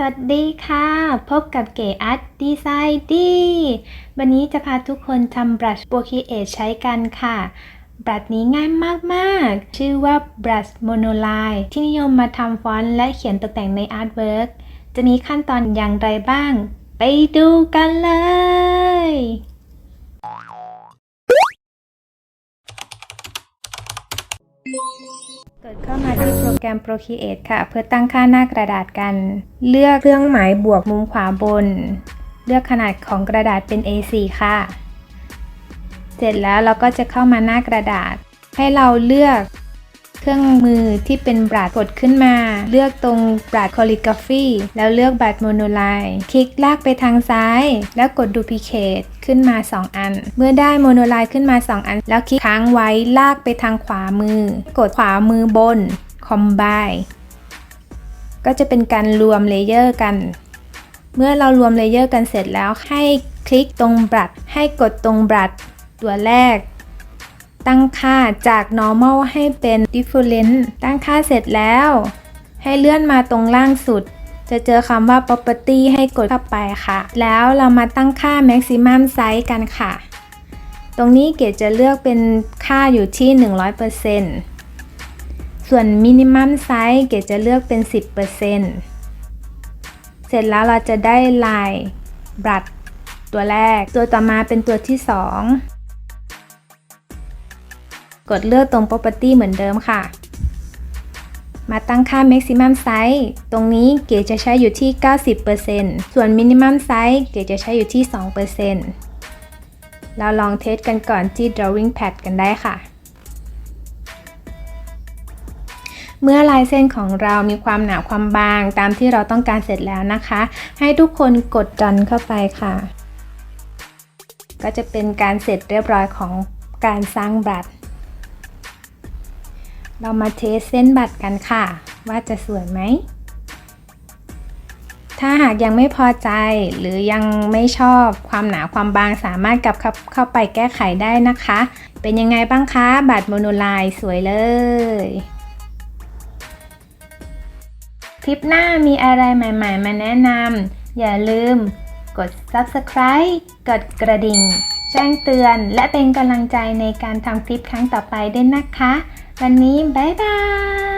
สวัสดีค่ะ พบกับเก๋อาร์ตดีไซน์ดีวันนี้จะพาทุกคนทำบรัชโปรคีเอทใช้กันค่ะบรัชนี้ง่ายมากๆ ชื่อว่าบรัชโมโนไลน์ที่นิยมมาทำฟอนต์และเขียนตกแต่งในอาร์ตเวิร์กจะมีขั้นตอนอย่างไรบ้าง ไปดูกันเลย กดเข้ามาที่โปรแกรม Procreate ค่ะ เพื่อตั้งค่าหน้ากระดาษกัน เลือกเครื่องหมายบวกมุมขวาบน เลือกขนาดของกระดาษเป็น A4 ค่ะ เสร็จแล้วเราก็จะเข้ามาหน้ากระดาษ ให้เราเลือก เครื่องมือที่เป็นบรัดกดขึ้นมา เลือกตรงบรัด calligraphy แล้วเลือกบรัด monoline คลิกลากไปทางซ้าย แล้วกด duplicate ขึ้นมา 2 อัน เมื่อได้ monoline ขึ้นมา 2 อัน แล้วคลิกค้างไว้ลากไปทางขวามือ กดขวามือบน combine ก็จะเป็นการรวมเลเยอร์กัน เมื่อเรารวมเลเยอร์กันเสร็จแล้วให้คลิกตรงบรัดให้กดตรงบรัดตัวแรก ตั้งค่าจาก normal ให้เป็น different ตั้งค่าเสร็จแล้ว ให้เลื่อนมาตรงล่างสุด จะเจอคำว่า property ให้กดเข้าไปค่ะ แล้วเรามาตั้งค่า maximum size กันค่ะ ตรงนี้เกดจะเลือกเป็นค่าอยู่ที่ 100%ส่วน minimum size เกดจะเลือกเป็น 10%เสร็จแล้วเราจะได้ลายบรัดตัวแรก ตัวต่อมาเป็นตัวที่ 2 กดเลือกตรง property เหมือนเดิมค่ะ มาตั้งค่า maximum size ตรงนี้เก๋จะใช้อยู่ที่ 90%ส่วน minimum size เก๋จะใช้อยู่ที่ 2%เราลองเทสกันก่อนที่ drawing pad กันได้ค่ะเมื่อลายเส้นของเรามีความหนาความบางตามที่เราต้องการเสร็จแล้วนะคะ ให้ทุกคนกดดันเข้าไปค่ะ ก็จะเป็นการเสร็จเรียบร้อยของการสร้างบัตร เรามาเทสเส้นบัตรกันค่ะ ว่าจะสวยไหม ถ้าหากยังไม่พอใจหรือยังไม่ชอบความหนาความบางสามารถกลับเข้าไปแก้ไขได้นะคะ เป็นยังไงบ้างคะบัตรโมโนไลน์สวยเลยคลิปหน้ามีอะไรใหม่ๆ มาแนะนำ อย่าลืมกด subscribe กดกระดิ่ง แจ้งเตือนและเป็นกำลังใจในการทำคลิปครั้งต่อไปด้วยนะคะ วันนี้บ๊ายบาย